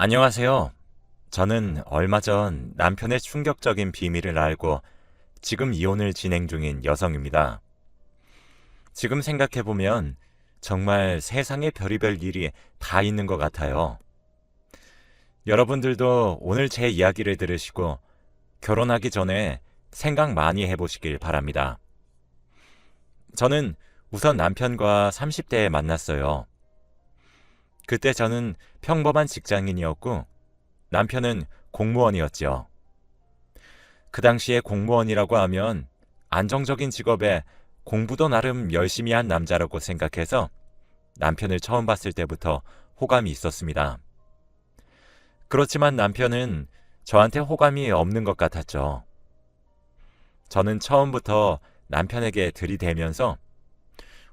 안녕하세요. 저는 얼마 전 남편의 충격적인 비밀을 알고 지금 이혼을 진행 중인 여성입니다. 지금 생각해보면 정말 세상에 별의별 일이 다 있는 것 같아요. 여러분들도 오늘 제 이야기를 들으시고 결혼하기 전에 생각 많이 해보시길 바랍니다. 저는 우선 남편과 30대에 만났어요. 그때 저는 평범한 직장인이었고 남편은 공무원이었죠. 그 당시에 공무원이라고 하면 안정적인 직업에 공부도 나름 열심히 한 남자라고 생각해서 남편을 처음 봤을 때부터 호감이 있었습니다. 그렇지만 남편은 저한테 호감이 없는 것 같았죠. 저는 처음부터 남편에게 들이대면서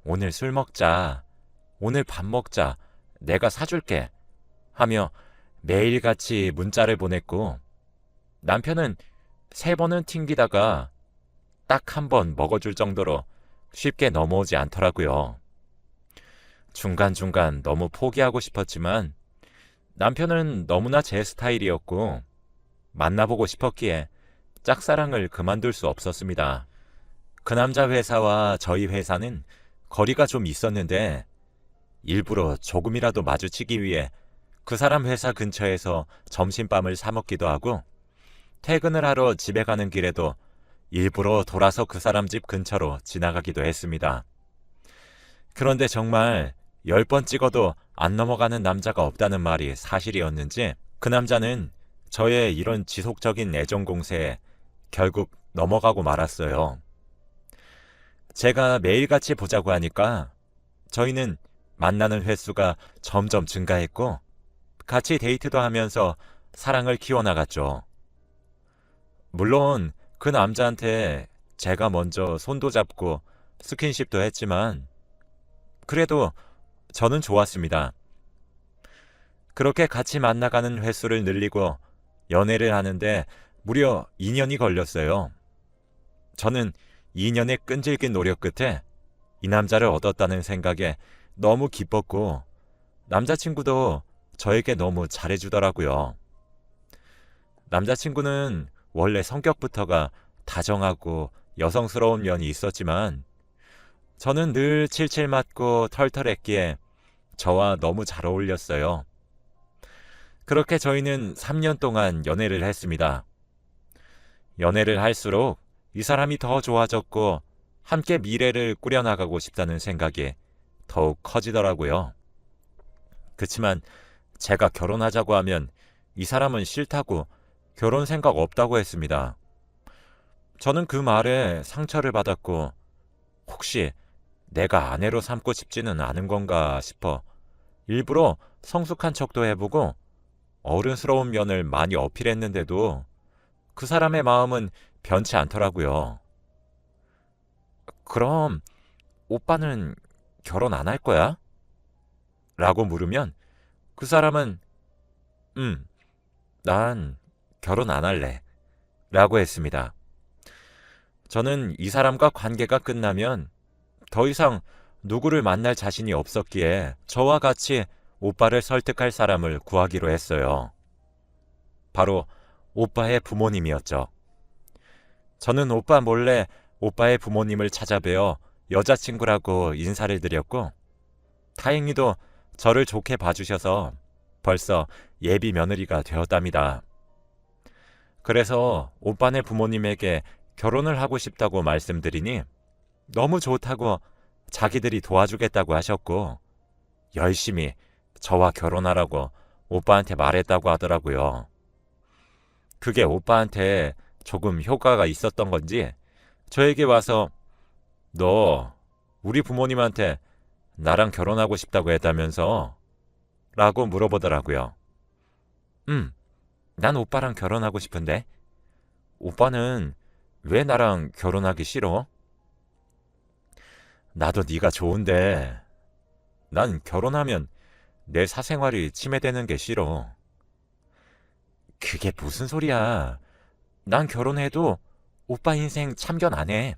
오늘 술 먹자, 오늘 밥 먹자, 내가 사줄게 하며 매일같이 문자를 보냈고 남편은 세 번은 튕기다가 딱 한 번 먹어줄 정도로 쉽게 넘어오지 않더라고요. 중간중간 너무 포기하고 싶었지만 남편은 너무나 제 스타일이었고 만나보고 싶었기에 짝사랑을 그만둘 수 없었습니다. 그 남자 회사와 저희 회사는 거리가 좀 있었는데 일부러 조금이라도 마주치기 위해 그 사람 회사 근처에서 점심밤을 사 먹기도 하고 퇴근을 하러 집에 가는 길에도 일부러 돌아서 그 사람 집 근처로 지나가기도 했습니다. 그런데 정말 열 번 찍어도 안 넘어가는 남자가 없다는 말이 사실이었는지 그 남자는 저의 이런 지속적인 애정 공세에 결국 넘어가고 말았어요. 제가 매일같이 보자고 하니까 저희는 만나는 횟수가 점점 증가했고 같이 데이트도 하면서 사랑을 키워나갔죠. 물론 그 남자한테 제가 먼저 손도 잡고 스킨십도 했지만 그래도 저는 좋았습니다. 그렇게 같이 만나가는 횟수를 늘리고 연애를 하는데 무려 2년이 걸렸어요. 저는 2년의 끈질긴 노력 끝에 이 남자를 얻었다는 생각에 너무 기뻤고 남자친구도 저에게 너무 잘해주더라고요. 남자친구는 원래 성격부터가 다정하고 여성스러운 면이 있었지만 저는 늘 칠칠 맞고 털털했기에 저와 너무 잘 어울렸어요. 그렇게 저희는 3년 동안 연애를 했습니다. 연애를 할수록 이 사람이 더 좋아졌고 함께 미래를 꾸려나가고 싶다는 생각이 더욱 커지더라고요. 그치만 제가 결혼하자고 하면 이 사람은 싫다고 결혼 생각 없다고 했습니다. 저는 그 말에 상처를 받았고 혹시 내가 아내로 삼고 싶지는 않은 건가 싶어 일부러 성숙한 척도 해보고 어른스러운 면을 많이 어필했는데도 그 사람의 마음은 변치 않더라고요. 그럼 오빠는 결혼 안 할 거야? 라고 물으면 그 사람은 음, 난 결혼 안 할래. 라고 했습니다. 저는 이 사람과 관계가 끝나면 더 이상 누구를 만날 자신이 없었기에 저와 같이 오빠를 설득할 사람을 구하기로 했어요. 바로 오빠의 부모님이었죠. 저는 오빠 몰래 오빠의 부모님을 찾아뵈어 여자친구라고 인사를 드렸고, 다행히도 저를 좋게 봐주셔서 벌써 예비 며느리가 되었답니다. 그래서 오빠네 부모님에게 결혼을 하고 싶다고 말씀드리니 너무 좋다고 자기들이 도와주겠다고 하셨고, 열심히 저와 결혼하라고 오빠한테 말했다고 하더라고요. 그게 오빠한테 조금 효과가 있었던 건지 저에게 와서 너 우리 부모님한테 나랑 결혼하고 싶다고 했다면서? 라고 물어보더라고요. 음, 난 오빠랑 결혼하고 싶은데. 오빠는 왜 나랑 결혼하기 싫어? 나도 네가 좋은데 난 결혼하면 내 사생활이 침해되는 게 싫어. 그게 무슨 소리야. 난 결혼해도 오빠 인생 참견 안 해.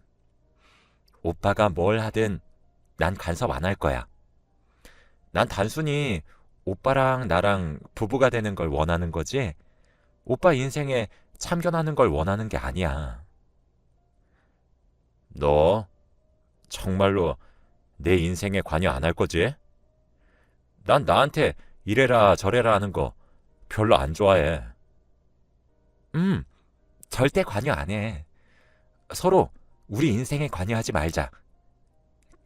오빠가 뭘 하든 난 간섭 안 할 거야. 난 단순히 오빠랑 나랑 부부가 되는 걸 원하는 거지? 오빠 인생에 참견하는 걸 원하는 게 아니야. 너 정말로 내 인생에 관여 안 할 거지? 난 나한테 이래라 저래라 하는 거 별로 안 좋아해. 음, 절대 관여 안 해. 서로 우리 인생에 관여하지 말자.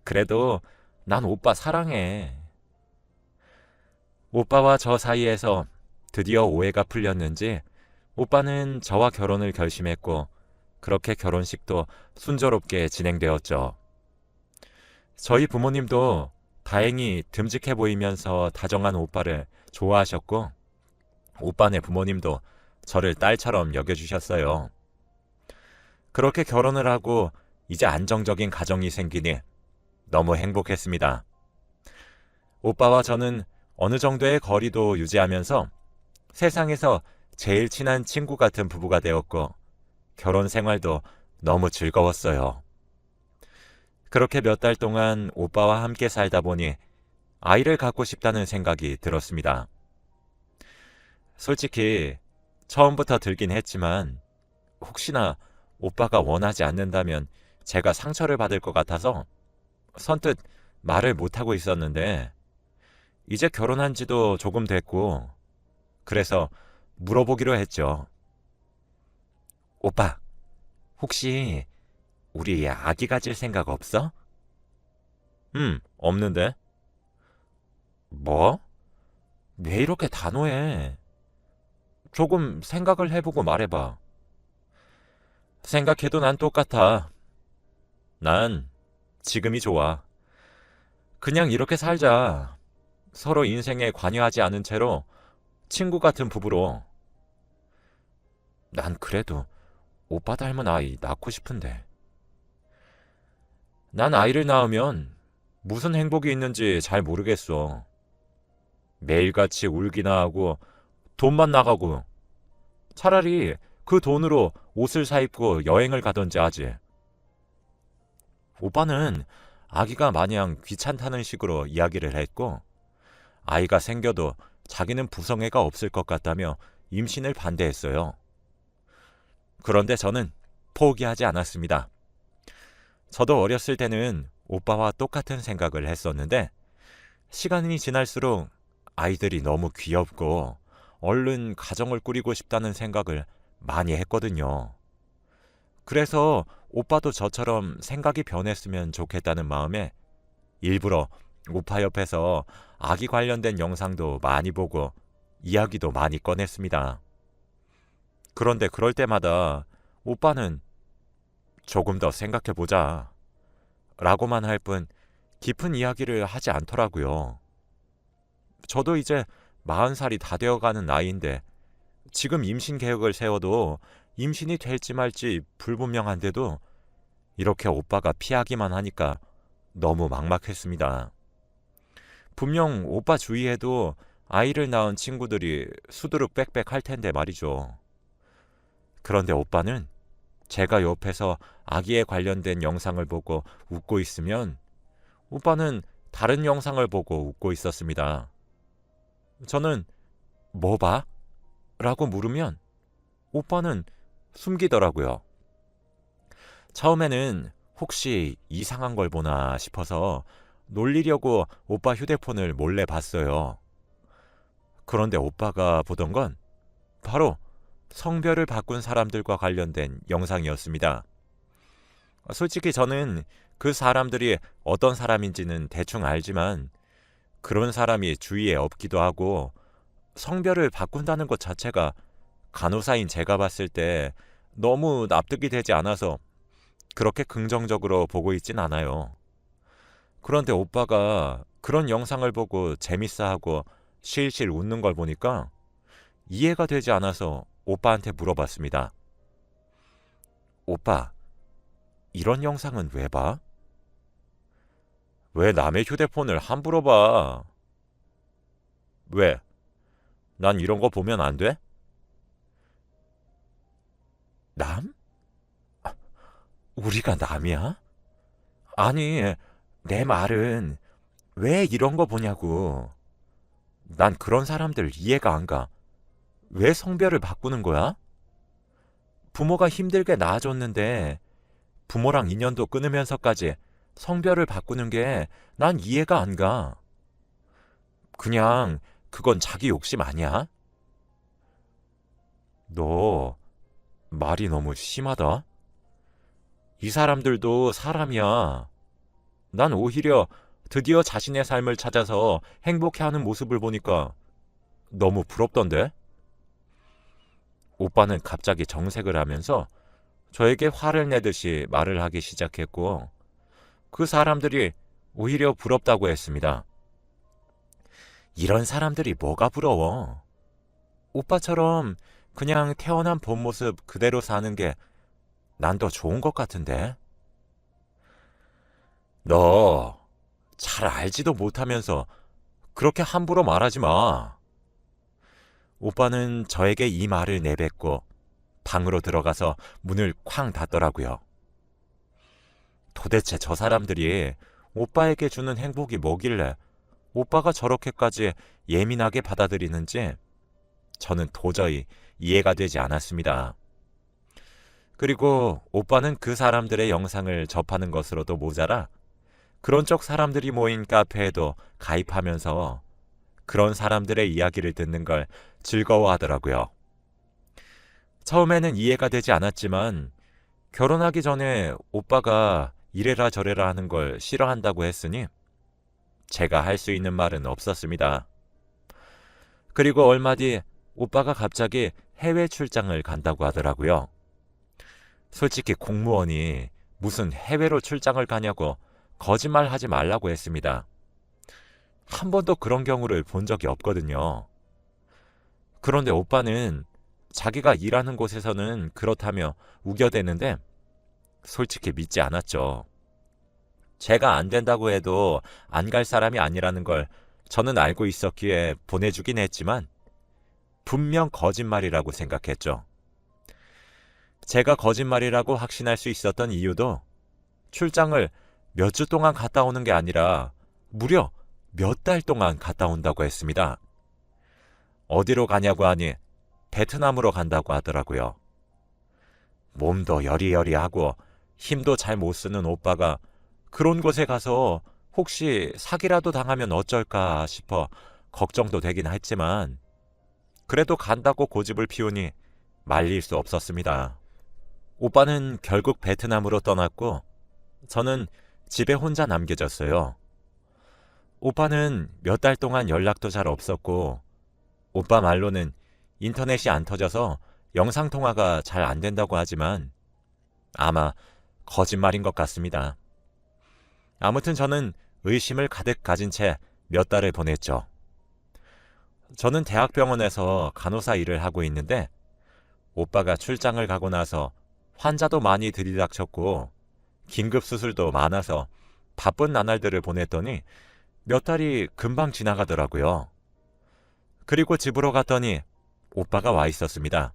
그래도 난 오빠 사랑해. 오빠와 저 사이에서 드디어 오해가 풀렸는지 오빠는 저와 결혼을 결심했고 그렇게 결혼식도 순조롭게 진행되었죠. 저희 부모님도 다행히 듬직해 보이면서 다정한 오빠를 좋아하셨고 오빠네 부모님도 저를 딸처럼 여겨주셨어요. 그렇게 결혼을 하고 이제 안정적인 가정이 생기니 너무 행복했습니다. 오빠와 저는 어느 정도의 거리도 유지하면서 세상에서 제일 친한 친구 같은 부부가 되었고 결혼 생활도 너무 즐거웠어요. 그렇게 몇 달 동안 오빠와 함께 살다 보니 아이를 갖고 싶다는 생각이 들었습니다. 솔직히 처음부터 들긴 했지만 혹시나 오빠가 원하지 않는다면 제가 상처를 받을 것 같아서 선뜻 말을 못하고 있었는데 이제 결혼한 지도 조금 됐고 그래서 물어보기로 했죠. 오빠, 혹시 우리 아기 가질 생각 없어? 음, 없는데. 뭐? 왜 이렇게 단호해? 조금 생각을 해보고 말해봐. 생각해도 난 똑같아. 난 지금이 좋아. 그냥 이렇게 살자. 서로 인생에 관여하지 않은 채로 친구 같은 부부로. 난 그래도 오빠 닮은 아이 낳고 싶은데. 난 아이를 낳으면 무슨 행복이 있는지 잘 모르겠어. 매일같이 울기나 하고 돈만 나가고 차라리 그 돈으로 옷을 사입고 여행을 가던지 하지. 오빠는 아기가 마냥 귀찮다는 식으로 이야기를 했고 아이가 생겨도 자기는 부성애가 없을 것 같다며 임신을 반대했어요. 그런데 저는 포기하지 않았습니다. 저도 어렸을 때는 오빠와 똑같은 생각을 했었는데 시간이 지날수록 아이들이 너무 귀엽고 얼른 가정을 꾸리고 싶다는 생각을 많이 했거든요. 그래서 오빠도 저처럼 생각이 변했으면 좋겠다는 마음에 일부러 오빠 옆에서 아기 관련된 영상도 많이 보고 이야기도 많이 꺼냈습니다. 그런데 그럴 때마다 오빠는 조금 더 생각해 보자. 라고만 할 뿐 깊은 이야기를 하지 않더라고요. 저도 이제 40살이 다 되어가는 나이인데 지금 임신 계획을 세워도 임신이 될지 말지 불분명한데도 이렇게 오빠가 피하기만 하니까 너무 막막했습니다. 분명 오빠 주위에도 아이를 낳은 친구들이 수두룩 빽빽 할 텐데 말이죠. 그런데 오빠는 제가 옆에서 아기에 관련된 영상을 보고 웃고 있으면 오빠는 다른 영상을 보고 웃고 있었습니다. 저는 뭐 봐? 라고 물으면 오빠는 숨기더라고요. 처음에는 혹시 이상한 걸 보나 싶어서 놀리려고 오빠 휴대폰을 몰래 봤어요. 그런데 오빠가 보던 건 바로 성별을 바꾼 사람들과 관련된 영상이었습니다. 솔직히 저는 그 사람들이 어떤 사람인지는 대충 알지만 그런 사람이 주위에 없기도 하고 성별을 바꾼다는 것 자체가 간호사인 제가 봤을 때 너무 납득이 되지 않아서 그렇게 긍정적으로 보고 있진 않아요. 그런데 오빠가 그런 영상을 보고 재밌어 하고 실실 웃는 걸 보니까 이해가 되지 않아서 오빠한테 물어봤습니다. 오빠, 이런 영상은 왜 봐? 왜 남의 휴대폰을 함부로 봐? 왜? 난 이런 거 보면 안 돼? 남? 아, 우리가 남이야? 아니, 내 말은 왜 이런 거 보냐고. 난 그런 사람들 이해가 안 가. 왜 성별을 바꾸는 거야? 부모가 힘들게 낳아줬는데 부모랑 인연도 끊으면서까지 성별을 바꾸는 게 난 이해가 안 가. 그냥 그건 자기 욕심 아니야? 너 말이 너무 심하다. 이 사람들도 사람이야. 난 오히려 드디어 자신의 삶을 찾아서 행복해하는 모습을 보니까 너무 부럽던데? 오빠는 갑자기 정색을 하면서 저에게 화를 내듯이 말을 하기 시작했고 그 사람들이 오히려 부럽다고 했습니다. 이런 사람들이 뭐가 부러워? 오빠처럼 그냥 태어난 본 모습 그대로 사는 게 난 더 좋은 것 같은데? 너 잘 알지도 못하면서 그렇게 함부로 말하지 마. 오빠는 저에게 이 말을 내뱉고 방으로 들어가서 문을 쾅 닫더라고요. 도대체 저 사람들이 오빠에게 주는 행복이 뭐길래 오빠가 저렇게까지 예민하게 받아들이는지 저는 도저히 이해가 되지 않았습니다. 그리고 오빠는 그 사람들의 영상을 접하는 것으로도 모자라 그런 쪽 사람들이 모인 카페에도 가입하면서 그런 사람들의 이야기를 듣는 걸 즐거워하더라고요. 처음에는 이해가 되지 않았지만 결혼하기 전에 오빠가 이래라 저래라 하는 걸 싫어한다고 했으니 제가 할 수 있는 말은 없었습니다. 그리고 얼마 뒤 오빠가 갑자기 해외 출장을 간다고 하더라고요. 솔직히 공무원이 무슨 해외로 출장을 가냐고 거짓말 하지 말라고 했습니다. 한 번도 그런 경우를 본 적이 없거든요. 그런데 오빠는 자기가 일하는 곳에서는 그렇다며 우겨대는데 솔직히 믿지 않았죠. 제가 안 된다고 해도 안 갈 사람이 아니라는 걸 저는 알고 있었기에 보내주긴 했지만 분명 거짓말이라고 생각했죠. 제가 거짓말이라고 확신할 수 있었던 이유도 출장을 몇 주 동안 갔다 오는 게 아니라 무려 몇 달 동안 갔다 온다고 했습니다. 어디로 가냐고 하니 베트남으로 간다고 하더라고요. 몸도 여리여리하고 힘도 잘 못 쓰는 오빠가 그런 곳에 가서 혹시 사기라도 당하면 어쩔까 싶어 걱정도 되긴 했지만 그래도 간다고 고집을 피우니 말릴 수 없었습니다. 오빠는 결국 베트남으로 떠났고 저는 집에 혼자 남겨졌어요. 오빠는 몇 달 동안 연락도 잘 없었고 오빠 말로는 인터넷이 안 터져서 영상통화가 잘 안 된다고 하지만 아마 거짓말인 것 같습니다. 아무튼 저는 의심을 가득 가진 채 몇 달을 보냈죠. 저는 대학병원에서 간호사 일을 하고 있는데 오빠가 출장을 가고 나서 환자도 많이 들이닥쳤고 긴급 수술도 많아서 바쁜 나날들을 보냈더니 몇 달이 금방 지나가더라고요. 그리고 집으로 갔더니 오빠가 와 있었습니다.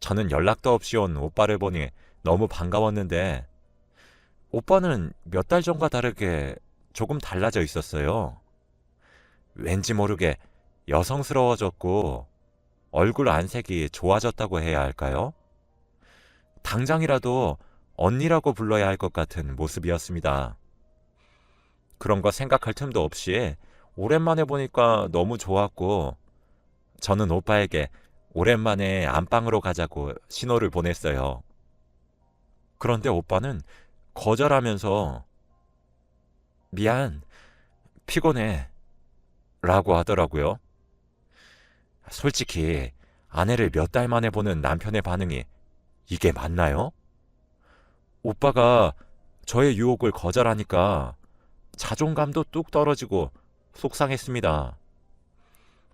저는 연락도 없이 온 오빠를 보니 너무 반가웠는데 오빠는 몇 달 전과 다르게 조금 달라져 있었어요. 왠지 모르게 여성스러워졌고 얼굴 안색이 좋아졌다고 해야 할까요? 당장이라도 언니라고 불러야 할 것 같은 모습이었습니다. 그런 거 생각할 틈도 없이 오랜만에 보니까 너무 좋았고 저는 오빠에게 오랜만에 안방으로 가자고 신호를 보냈어요. 그런데 오빠는 거절하면서 미안, 피곤해. 라고 하더라고요. 솔직히 아내를 몇 달 만에 보는 남편의 반응이 이게 맞나요? 오빠가 저의 유혹을 거절하니까 자존감도 뚝 떨어지고 속상했습니다.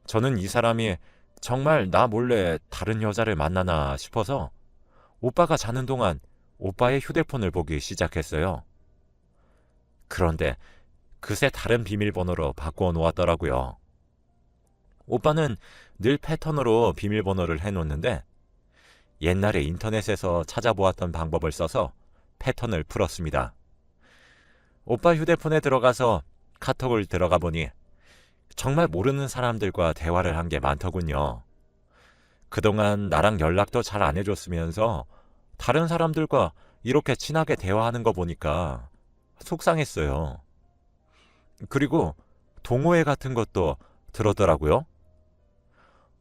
저는 이 사람이 정말 나 몰래 다른 여자를 만나나 싶어서 오빠가 자는 동안 오빠의 휴대폰을 보기 시작했어요. 그런데 그새 다른 비밀번호로 바꾸어 놓았더라고요. 오빠는 늘 패턴으로 비밀번호를 해놓는데 옛날에 인터넷에서 찾아보았던 방법을 써서 패턴을 풀었습니다. 오빠 휴대폰에 들어가서 카톡을 들어가 보니 정말 모르는 사람들과 대화를 한 게 많더군요. 그동안 나랑 연락도 잘 안 해줬으면서 다른 사람들과 이렇게 친하게 대화하는 거 보니까 속상했어요. 그리고 동호회 같은 것도 들었더라고요.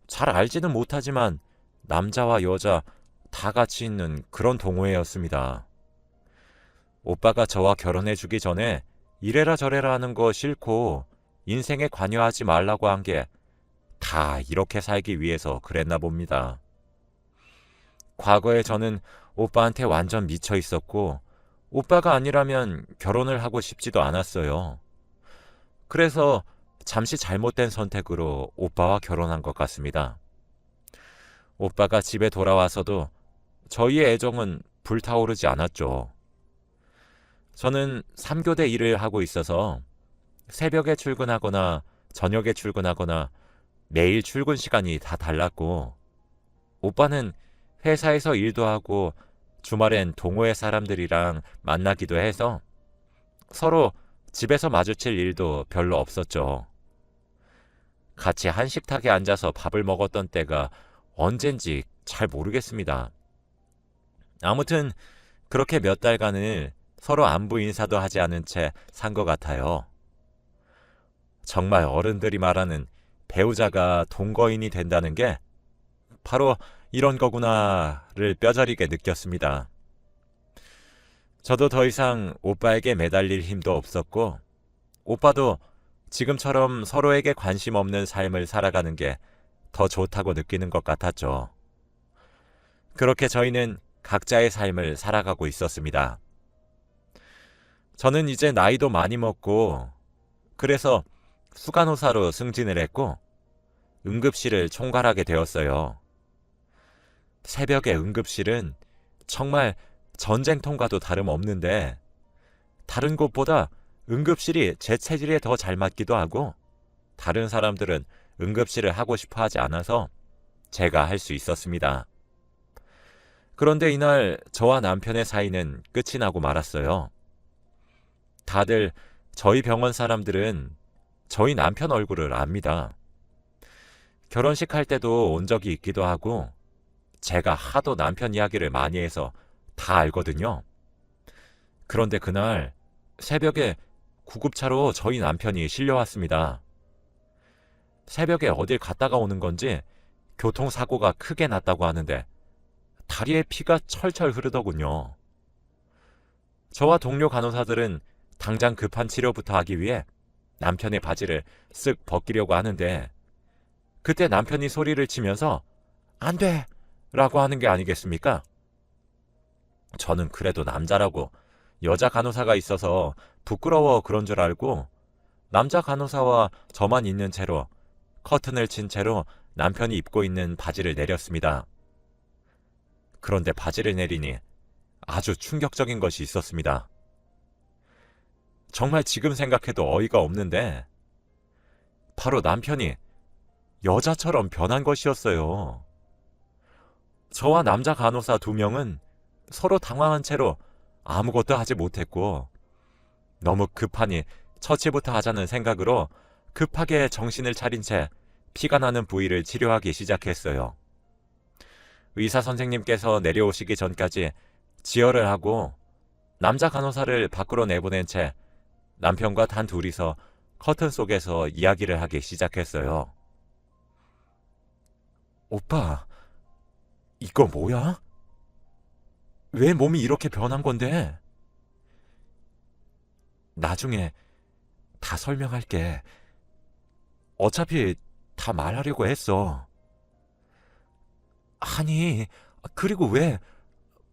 잘 알지는 못하지만 남자와 여자 다 같이 있는 그런 동호회였습니다. 오빠가 저와 결혼해주기 전에 이래라 저래라 하는 거 싫고 인생에 관여하지 말라고 한 게 다 이렇게 살기 위해서 그랬나 봅니다. 과거에 저는 오빠한테 완전 미쳐 있었고 오빠가 아니라면 결혼을 하고 싶지도 않았어요. 그래서 잠시 잘못된 선택으로 오빠와 결혼한 것 같습니다. 오빠가 집에 돌아와서도 저희의 애정은 불타오르지 않았죠. 저는 3교대 일을 하고 있어서 새벽에 출근하거나 저녁에 출근하거나 매일 출근 시간이 다 달랐고 오빠는 회사에서 일도 하고 주말엔 동호회 사람들이랑 만나기도 해서 서로 집에서 마주칠 일도 별로 없었죠. 같이 한식탁에 앉아서 밥을 먹었던 때가 언젠지 잘 모르겠습니다. 아무튼 그렇게 몇 달간을 서로 안부 인사도 하지 않은 채 산 것 같아요. 정말 어른들이 말하는 배우자가 동거인이 된다는 게 바로 이런 거구나를 뼈저리게 느꼈습니다. 저도 더 이상 오빠에게 매달릴 힘도 없었고, 오빠도 지금처럼 서로에게 관심 없는 삶을 살아가는 게 더 좋다고 느끼는 것 같았죠. 그렇게 저희는 각자의 삶을 살아가고 있었습니다. 저는 이제 나이도 많이 먹고, 그래서 수간호사로 승진을 했고, 응급실을 총괄하게 되었어요. 새벽의 응급실은 정말 전쟁통과도 다름없는데, 다른 곳보다 응급실이 제 체질에 더 잘 맞기도 하고, 다른 사람들은 응급실을 하고 싶어 하지 않아서 제가 할 수 있었습니다. 그런데 이날 저와 남편의 사이는 끝이 나고 말았어요. 다들 저희 병원 사람들은 저희 남편 얼굴을 압니다. 결혼식 할 때도 온 적이 있기도 하고 제가 하도 남편 이야기를 많이 해서 다 알거든요. 그런데 그날 새벽에 구급차로 저희 남편이 실려왔습니다. 새벽에 어딜 갔다가 오는 건지 교통사고가 크게 났다고 하는데 다리에 피가 철철 흐르더군요. 저와 동료 간호사들은 당장 급한 치료부터 하기 위해 남편의 바지를 쓱 벗기려고 하는데 그때 남편이 소리를 치면서 안 돼! 라고 하는 게 아니겠습니까? 저는 그래도 남자라고 여자 간호사가 있어서 부끄러워 그런 줄 알고 남자 간호사와 저만 있는 채로 커튼을 친 채로 남편이 입고 있는 바지를 내렸습니다. 그런데 바지를 내리니 아주 충격적인 것이 있었습니다. 정말 지금 생각해도 어이가 없는데 바로 남편이 여자처럼 변한 것이었어요. 저와 남자 간호사 두 명은 서로 당황한 채로 아무것도 하지 못했고 너무 급하니 처치부터 하자는 생각으로 급하게 정신을 차린 채 피가 나는 부위를 치료하기 시작했어요. 의사 선생님께서 내려오시기 전까지 지혈을 하고 남자 간호사를 밖으로 내보낸 채 남편과 단 둘이서 커튼 속에서 이야기를 하기 시작했어요. 오빠, 이거 뭐야? 왜 몸이 이렇게 변한 건데? 나중에 다 설명할게. 어차피 다 말하려고 했어. 아니, 그리고 왜,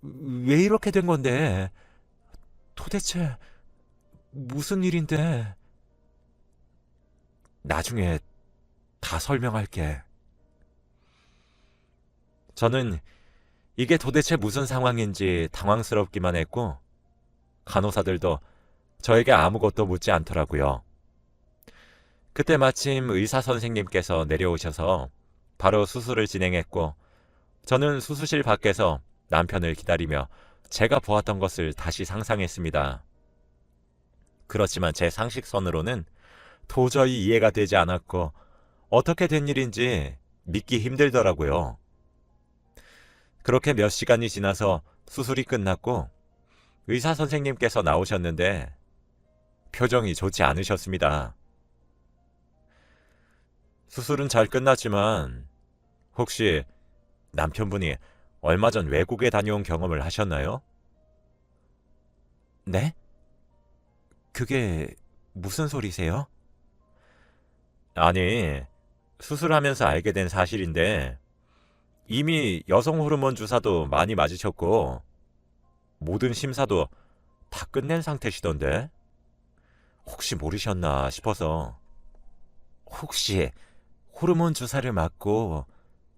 왜 이렇게 된 건데? 도대체 무슨 일인데? 나중에 다 설명할게. 저는 이게 도대체 무슨 상황인지 당황스럽기만 했고, 간호사들도 저에게 아무것도 묻지 않더라고요. 그때 마침 의사 선생님께서 내려오셔서 바로 수술을 진행했고, 저는 수술실 밖에서 남편을 기다리며 제가 보았던 것을 다시 상상했습니다. 그렇지만 제 상식선으로는 도저히 이해가 되지 않았고 어떻게 된 일인지 믿기 힘들더라고요. 그렇게 몇 시간이 지나서 수술이 끝났고 의사 선생님께서 나오셨는데 표정이 좋지 않으셨습니다. 수술은 잘 끝났지만 혹시 남편분이 얼마 전 외국에 다녀온 경험을 하셨나요? 네? 그게 무슨 소리세요? 아니, 수술하면서 알게 된 사실인데 이미 여성 호르몬 주사도 많이 맞으셨고 모든 심사도 다 끝낸 상태시던데 혹시 모르셨나 싶어서 혹시 호르몬 주사를 맞고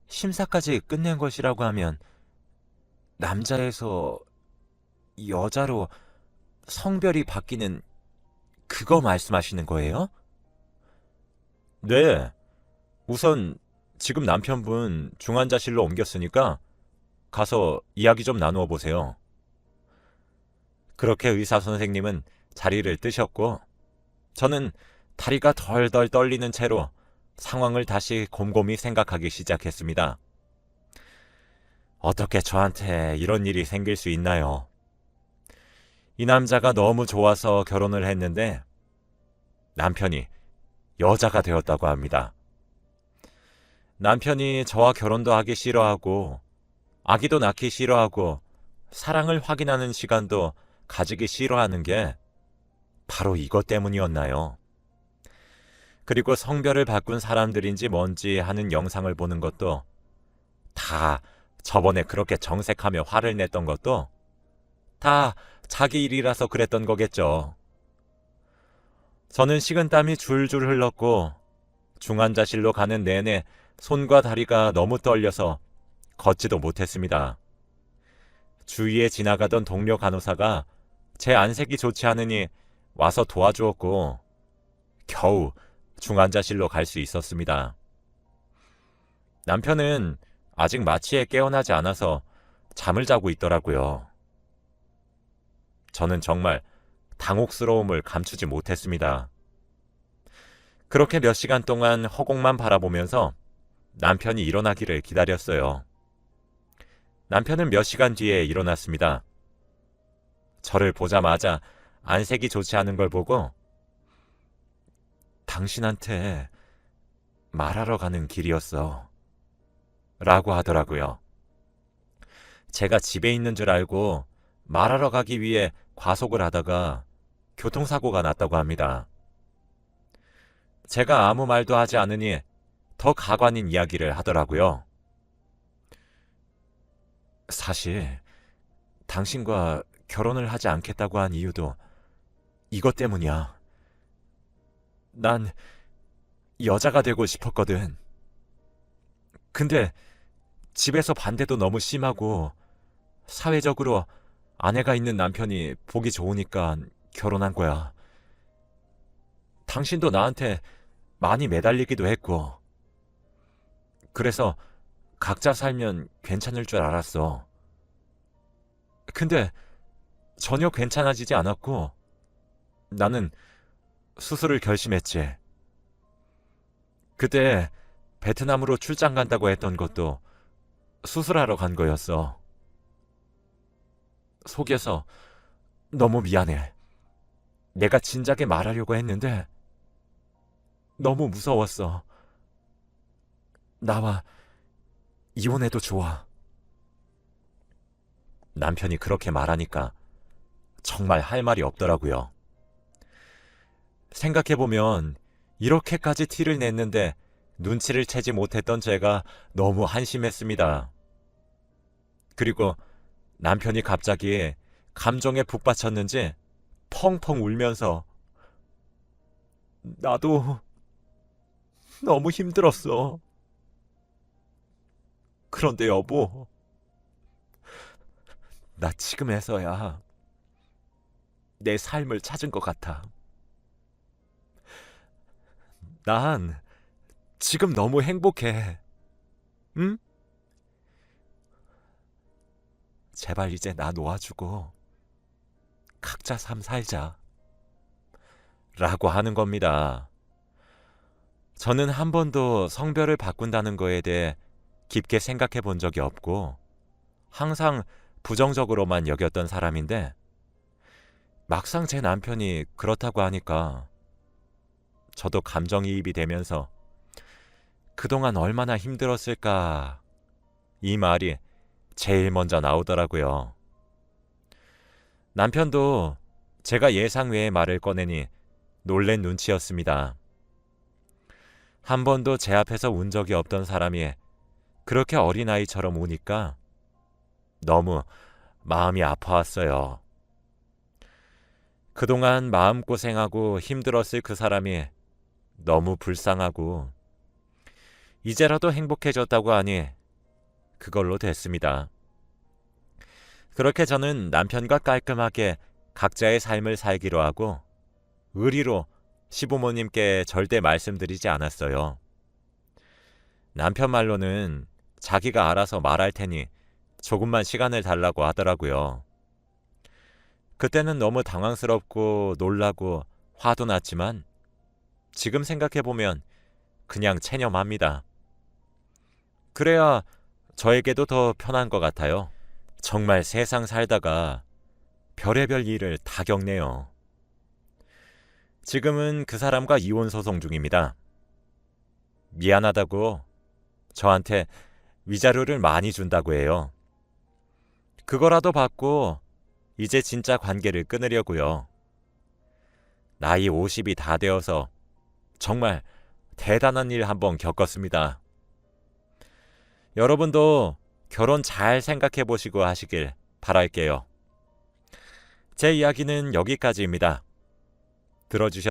심사까지 끝낸 것이라고 하면 남자에서 여자로 성별이 바뀌는 그거 말씀하시는 거예요? 네. 우선 지금 남편분 중환자실로 옮겼으니까 가서 이야기 좀 나누어 보세요. 그렇게 의사 선생님은 자리를 뜨셨고 저는 다리가 덜덜 떨리는 채로 상황을 다시 곰곰이 생각하기 시작했습니다. 어떻게 저한테 이런 일이 생길 수 있나요? 이 남자가 너무 좋아서 결혼을 했는데 남편이 여자가 되었다고 합니다. 남편이 저와 결혼도 하기 싫어하고 아기도 낳기 싫어하고 사랑을 확인하는 시간도 가지기 싫어하는 게 바로 이것 때문이었나요? 그리고 성별을 바꾼 사람들인지 뭔지 하는 영상을 보는 것도 다 저번에 그렇게 정색하며 화를 냈던 것도 다 자기 일이라서 그랬던 거겠죠. 저는 식은땀이 줄줄 흘렀고 중환자실로 가는 내내 손과 다리가 너무 떨려서 걷지도 못했습니다. 주위에 지나가던 동료 간호사가 제 안색이 좋지 않으니 와서 도와주었고 겨우 중환자실로 갈 수 있었습니다. 남편은 아직 마취에 깨어나지 않아서 잠을 자고 있더라고요. 저는 정말 당혹스러움을 감추지 못했습니다. 그렇게 몇 시간 동안 허공만 바라보면서 남편이 일어나기를 기다렸어요. 남편은 몇 시간 뒤에 일어났습니다. 저를 보자마자 안색이 좋지 않은 걸 보고 당신한테 말하러 가는 길이었어. 라고 하더라고요. 제가 집에 있는 줄 알고 말하러 가기 위해 과속을 하다가 교통사고가 났다고 합니다. 제가 아무 말도 하지 않으니 더 가관인 이야기를 하더라고요. 사실 당신과 결혼을 하지 않겠다고 한 이유도 이것 때문이야. 난 여자가 되고 싶었거든. 근데 집에서 반대도 너무 심하고 사회적으로 아내가 있는 남편이 보기 좋으니까 결혼한 거야. 당신도 나한테 많이 매달리기도 했고. 그래서 각자 살면 괜찮을 줄 알았어. 근데 전혀 괜찮아지지 않았고 나는 수술을 결심했지. 그때 베트남으로 출장 간다고 했던 것도 수술하러 간 거였어. 속여서 너무 미안해. 내가 진작에 말하려고 했는데 너무 무서웠어. 나와 이혼해도 좋아. 남편이 그렇게 말하니까 정말 할 말이 없더라고요. 생각해보면 이렇게까지 티를 냈는데 눈치를 채지 못했던 제가 너무 한심했습니다. 그리고 남편이 갑자기 감정에 북받쳤는지 펑펑 울면서 나도 너무 힘들었어. 그런데 여보, 나 지금에서야 내 삶을 찾은 것 같아. 난 지금 너무 행복해. 응? 제발 이제 나 놓아주고 각자 삶 살자. 라고 하는 겁니다. 저는 한 번도 성별을 바꾼다는 거에 대해 깊게 생각해 본 적이 없고 항상 부정적으로만 여겼던 사람인데 막상 제 남편이 그렇다고 하니까 저도 감정이입이 되면서 그동안 얼마나 힘들었을까 이 말이 제일 먼저 나오더라고요. 남편도 제가 예상 외의 말을 꺼내니 놀랜 눈치였습니다. 한 번도 제 앞에서 운 적이 없던 사람이 그렇게 어린아이처럼 우니까 너무 마음이 아파왔어요. 그동안 마음고생하고 힘들었을 그 사람이 너무 불쌍하고 이제라도 행복해졌다고 하니 그걸로 됐습니다. 그렇게 저는 남편과 깔끔하게 각자의 삶을 살기로 하고 의리로 시부모님께 절대 말씀드리지 않았어요. 남편 말로는 자기가 알아서 말할 테니 조금만 시간을 달라고 하더라고요. 그때는 너무 당황스럽고 놀라고 화도 났지만 지금 생각해보면 그냥 체념합니다. 그래야 저에게도 더 편한 것 같아요. 정말 세상 살다가 별의별 일을 다 겪네요. 지금은 그 사람과 이혼 소송 중입니다. 미안하다고 저한테 위자료를 많이 준다고 해요. 그거라도 받고 이제 진짜 관계를 끊으려고요. 나이 50이 다 되어서 정말 대단한 일 한번 겪었습니다. 여러분도 결혼 잘 생각해 보시고 하시길 바랄게요. 제 이야기는 여기까지입니다. 들어주셔